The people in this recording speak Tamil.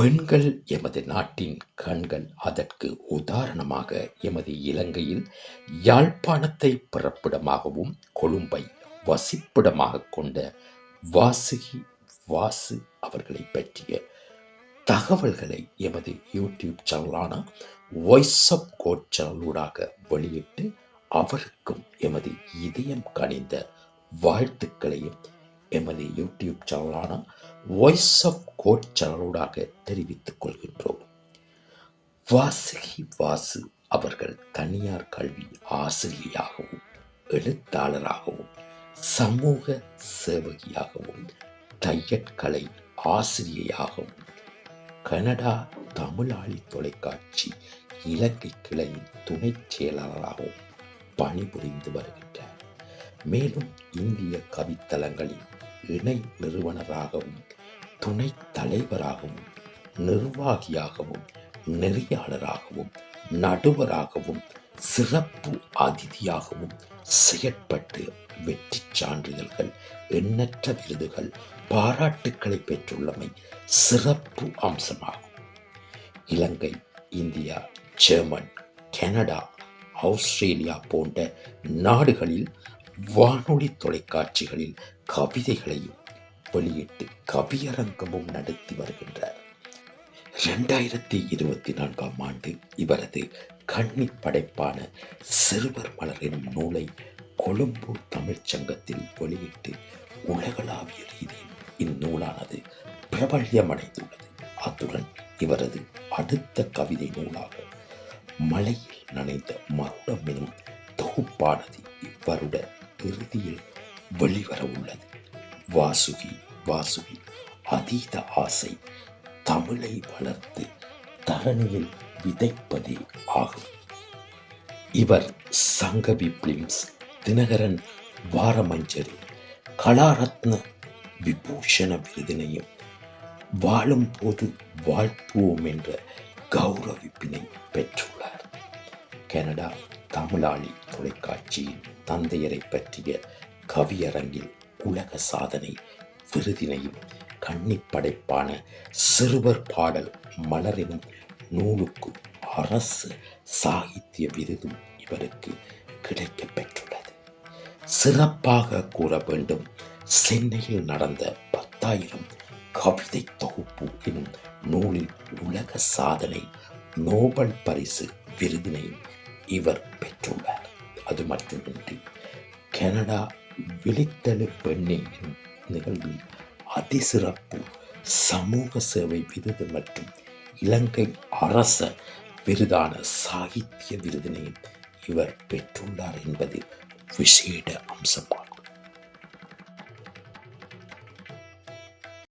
பெண்கள் எமது நாட்டின் கண்கள் அதற்கு உதாரணமாக எமது இலங்கையில் யாழ்ப்பாணத்தை பிறப்பிடமாகவும் கொழும்பை வசிப்பிடமாக கொண்ட வாசுகி வாசு அவர்களை பற்றிய தகவல்களை எமது யூடியூப் சேனலான வாய்ஸ் ஆஃப் கோட் சேனலூடாக வெளியிட்டு அவருக்கும் எமது இதயம் கணிந்த வாழ்த்துக்களையும் எமது யூடியூப் சேனலான வாய்ஸ் ஆஃப் கோட் சேனலூடாக தெரிவித்துக் கொள்கின்றோம். வாசுகி வாசு அவர்கள் தனியார் கல்வி ஆசிரியையாகவும் எழுத்தாளராகவும் சமூக சேவகியாகவும் தையற்கலை ஆசிரியையாகவும் கனடா தமிழாளி தொலைக்காட்சி இலங்கை கிளையின் துணைச் செயலாளராகவும் பணிபுரிந்து வருகின்றார் மேலும் இந்திய கவித்தலங்களின் இணை நிறுவனராகவும் துணை தலைவராகவும் நிர்வாகியாகவும் நெறியாளராகவும் நடுவராகவும் சிறப்பு அதிதியாகவும் செயற்பட்டு வெற்றி சான்றிதழ்கள் எண்ணற்ற விருதுகள் பாராட்டுக்களை பெற்றுள்ளமை சிறப்பு அம்சமாகும். Ilangai India German Canada Australia போன்ற நாடுகளில் வானொலி தொலைக்காட்சிகளில் கவிதைகளையும் வெளியிட்டு கவியரங்கமும் நடத்தி வருகின்றார். இரண்டாயிரத்தி இருபத்தி நான்காம் ஆண்டு இவரது கண்ணி படைப்பான சிறுவர் மலர் எனும் நூலை கொழும்பு தமிழ்ச் சங்கத்தில் வெளியிட்டு உலகளாவிய ரீதியில் இந்நூலானது பிரபல்யமடைந்துள்ளது. அத்துடன் இவரது அடுத்த கவிதை நூலாக மலையில் நனைந்த மகுடம் எனும் தொகுப்பானது இவ்வருட இறுதியில் வெளிவர உள்ளது. வாசுகி வாசுகி அதீத ஆசை தமிழை வளர்த்து தரணியில் விதைப்பதே ஆகும். இவர் சங்கவி பிலிம்ஸ் தினகரன் வாரமஞ்சரி கலாரத்ன விபூஷண விருதினையும் வாழும் போது வாழ்த்துவோம் என்ற கௌரவிப்பினை பெற்றுள்ளார். கனடா தமிழாளி தொலைக்காட்சியின் தந்தையரை பற்றிய கவியரங்கில் உலக சாதனை விருதினையும் கன்னிப்படைப்பான சிறுவர் பாடல் மலரினும் நூலுக்கு அரசு சாகித்ய விருதும் இவருக்கு கிடைக்கப் பெற்றுள்ளது. சிறப்பாக கூற வேண்டும். சென்னையில் நடந்த பத்தாயிரம் கவிதை தொகுப்பு எனும் நூலில் உலக சாதனை நோபல் பரிசு விருதினையும் இவர் பெற்றுள்ளார். அது மட்டுமின்றி கனடா விழித்தெழு பெண்ணின் நிகழ்வில் அதிசிறப்பு சமூக சேவை விருது மற்றும் இலங்கை அரச விருதான சாகித்ய விருதினையும் இவர் பெற்றுள்ளார் என்பது விசேட அம்சமாகும்.